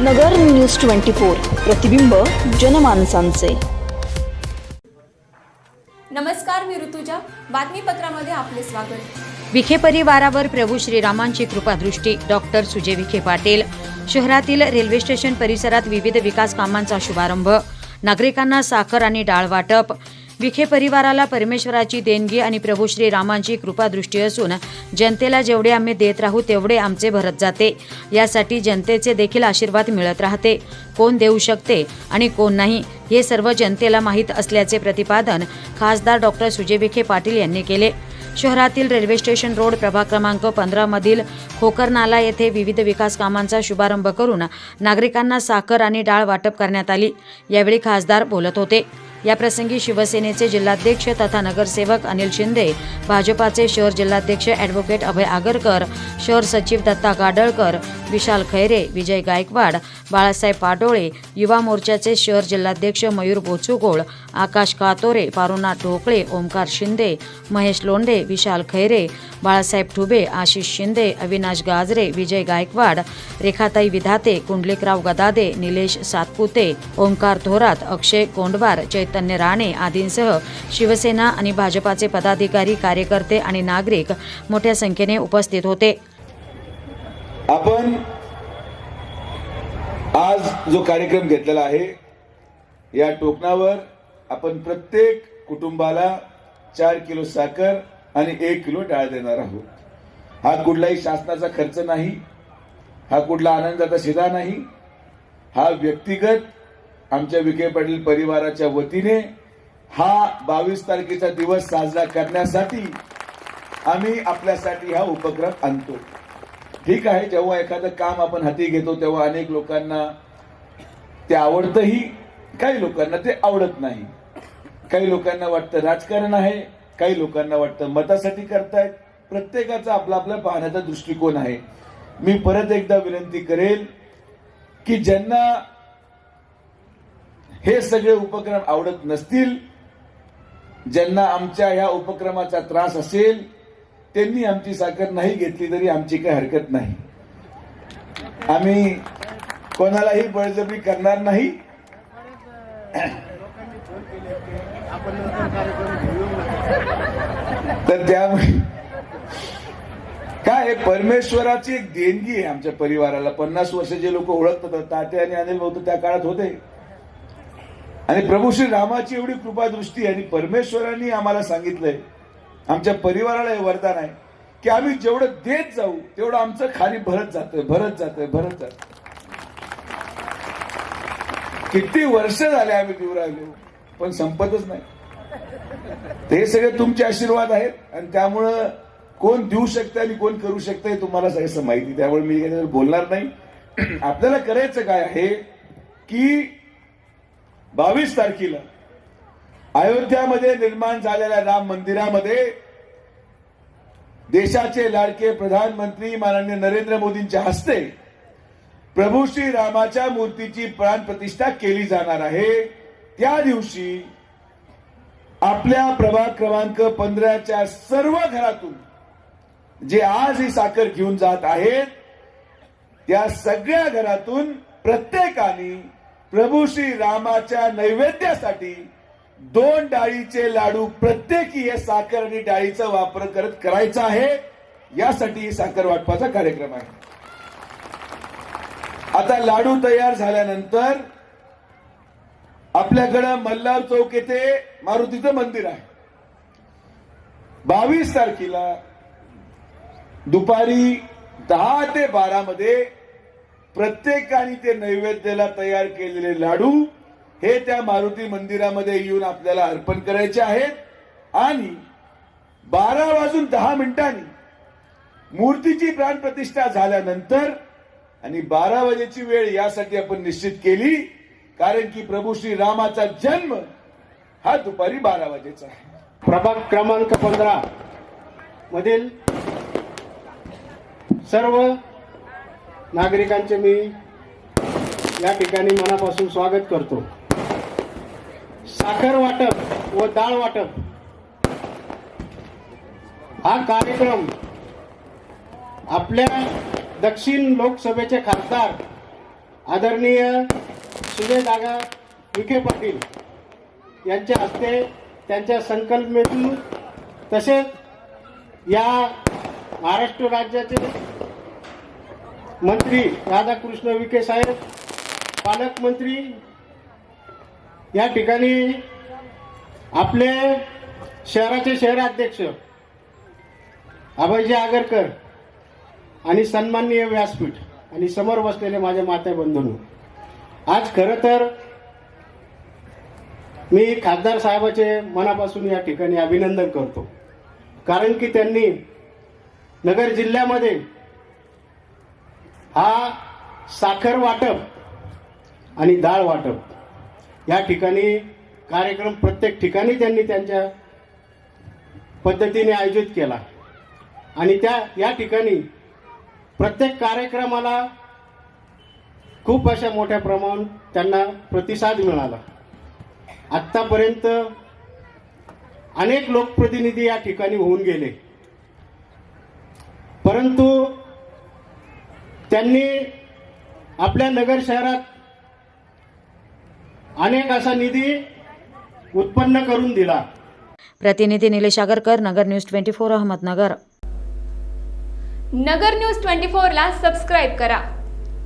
नगर news twenty four प्रतिबिंब जनमानसांचे. नमस्कार मी ऋतुजा. बातमीपत्रामध्ये आपले स्वागत. विखे परिवारावर प्रभू श्रीरामांची कृपादृष्टी डॉक्टर सुजय विखे पाटील. शहरातील रेल्वे स्टेशन परिसरात विविध विकास कामांचा शुभारंभ. नागरिकांना साखर आणि डाळ वाटप. विखे परिवाराला परमेश्वराची देणगी आणि प्रभू श्रीरामांची कृपादृष्टी असून जनतेला जेवढे आम्ही देत राहू तेवढे आमचे भरत जाते. यासाठी जनतेचे देखील आशीर्वाद मिळत राहते. कोण देऊ शकते आणि कोण नाही हे सर्व जनतेला माहीत असल्याचे प्रतिपादन खासदार डॉक्टर सुजय विखे पाटील यांनी केले. शहरातील रेल्वे स्टेशन रोड प्रभाग क्रमांक पंधरामधील खोकरनाला येथे विविध विकास कामांचा शुभारंभ करून नागरिकांना साखर आणि डाळ वाटप करण्यात आली. यावेळी खासदार बोलत होते. याप्रसंगी शिवसेनेचे जिल्हाध्यक्ष तथा नगरसेवक अनिल शिंदे भाजपाचे शहर जिल्हाध्यक्ष ॲडव्होकेट अभय आगरकर शहर सचिव दत्ता गाडळकर विशाल खैरे विजय गायकवाड बाळासाहेब पाटोळे युवा मोर्चाचे शहर जिल्हाध्यक्ष मयूर बोचुगोळ आकाश कातोरे पारुनाथ ढोकळे ओमकार शिंदे महेश लोंढे विशाल खैरे बाळासाहेब ठुबे आशिष शिंदे अविनाश गाजरे विजय गायकवाड रेखाताई विधाते कुंडलिकराव गदादे निलेश सातपुते ओमकार थोरात अक्षय कोंडवार चैतन्य राणे आदींसह शिवसेना आणि भाजपाचे पदाधिकारी कार्यकर्ते आणि नागरिक मोठ्या संख्येने उपस्थित होते. आपण आज जो कार्यक्रम घेतलेला आहे या टोकणावर आपण प्रत्येक कुटुंबाला चार किलो साखर आणि एक किलो डाळ देणार आहोत. हा कुठलाही शासनाचा खर्च नाही हा कुठला आनंदाचा शिदा नाही हा व्यक्तिगत आमच्या विखे पाटील परिवाराच्या वतीने हा बावीस तारखेचा दिवस साजरा करण्यासाठी आम्ही आपल्यासाठी हा उपक्रम आणतो. ठीक आहे जेव्हा एखादं काम आपण हाती घेतो तेव्हा अनेक लोकांना ते आवडतंही काही लोकांना ते आवडत नाही. काही लोकांना वाटतं राजकारण आहे काही लोकांना वाटतं मतासाठी करतायत. प्रत्येकाचा आपला आपला पाहण्याचा दृष्टिकोन आहे. मी परत एकदा विनंती करेल की ज्यांना हे सगळे उपक्रम आवडत नसतील ज्यांना आमच्या ह्या उपक्रमाचा त्रास असेल त्यांनी आमची साखर नाही घेतली तरी आमची काही हरकत नाही. आम्ही कोणालाही बळजबरी करणार नाही. तर त्यामुळे काय आहे, परमेश्वराची एक देणगी आहे आमच्या परिवाराला. पन्नास वर्ष जे लोक ओळखतात तात्या आणि अनिल भाऊ त्या काळात होते. आणि प्रभू श्री रामाची एवढी कृपादृष्टी आणि परमेश्वरांनी आम्हाला सांगितलंय. आमच्या परिवाराला हे वरदान आहे की आम्ही जेवढं देत जाऊ तेवढं आमचं खाली भरत जातोय भरत जातोय भरत जात किती वर्ष झाले आम्ही देऊ राहिलो पण संपतच नाही. ते सगळे तुमचे आशीर्वाद आहेत आणि त्यामुळं कोण देऊ शकतं आणि कोण करू शकतं हे तुम्हाला सगळ्याचं माहिती त्यामुळे मी बोलणार नाही. आपल्याला करायचं काय आहे की बावीस तारखेला अयोध्यामध्ये निर्माण झालेल्या राम मंदिरामध्ये देशाचे लाडके प्रधानमंत्री माननीय नरेंद्र मोदींच्या हस्ते प्रभू श्री रामाच्या मूर्तीची प्राण प्रतिष्ठा केली जाणार आहे. त्या दिवशी आपल्या प्रभाग क्रमांक पंधराच्या सर्व घरातून जे आज ही साखर घेऊन जात आहेत त्या सगळ्या घरातून प्रत्येकाने प्रभू श्री रामाच्या नैवेद्यासाठी दोन डाळीचे लाडू प्रत्येकी हे साखर आणि डाळीचा वापर करत करायचा आहे. यासाठी साखर वाटपाचा कार्यक्रम आहे. आता लाडू तयार झाल्यानंतर आपल्याकडं मल्हार चौक येथे मारुतीचं मंदिर आहे. बावीस तारखेला दुपारी दहा ते बारा मध्ये प्रत्येकाने ते नैवेद्याला तयार केलेले लाडू हे त्या मारुती मंदिरामध्ये येऊन आपल्याला अर्पण करायचे आहेत. आणि बारा वाजून दहा मिनिटांनी मूर्तीची प्राणप्रतिष्ठा झाल्यानंतर आणि बारा वाजेची वेळ यासाठी आपण निश्चित केली कारण की प्रभू श्री रामाचा जन्म हा दुपारी बारा वाजेचा आहे. प्रभाग क्रमांक पंधरा मधील सर्व नागरिकांचे मी या ठिकाणी मनापासून स्वागत करतो. साखर वाटप व डाळ वाटप हा कार्यक्रम आपल्या दक्षिण लोकसभेचे खासदार आदरणीय सुजय दागा विखे पाटील यांच्या हस्ते त्यांच्या संकल्पनेतून तसेच या महाराष्ट्र राज्याचे मंत्री राधाकृष्ण विखे साहेब पालकमंत्री या ठिकाणी आपले शहराचे शहराध्यक्ष अभयजी आगरकर आणि सन्माननीय व्यासपीठ आणि समोर बसलेले माझे माते बंधूंनो आज खरं तर मी खासदार साहेबाचे मनापासून या ठिकाणी अभिनंदन करतो. कारण की त्यांनी नगर जिल्ह्यामध्ये हा साखर वाटप आणि डाळ वाटप. या ठिकाणी कार्यक्रम प्रत्येक ठिकाणी त्यांनी त्यांच्या पद्धतीने आयोजित केला. आणि त्या या ठिकाणी प्रत्येक कार्यक्रमाला खूप अशा मोठ्या प्रमाणात त्यांना प्रतिसाद मिळाला. आत्तापर्यंत अनेक लोकप्रतिनिधी या ठिकाणी होऊन गेले. परंतु त्यांनी आपल्या नगर शहरात अनेक असा निधी उत्पन्न करून दिला. प्रतिनिधी Nilesh Agarkar Nagar news twenty four Ahmednagar. Nagar news twenty फोरला सबस्क्राईब करा.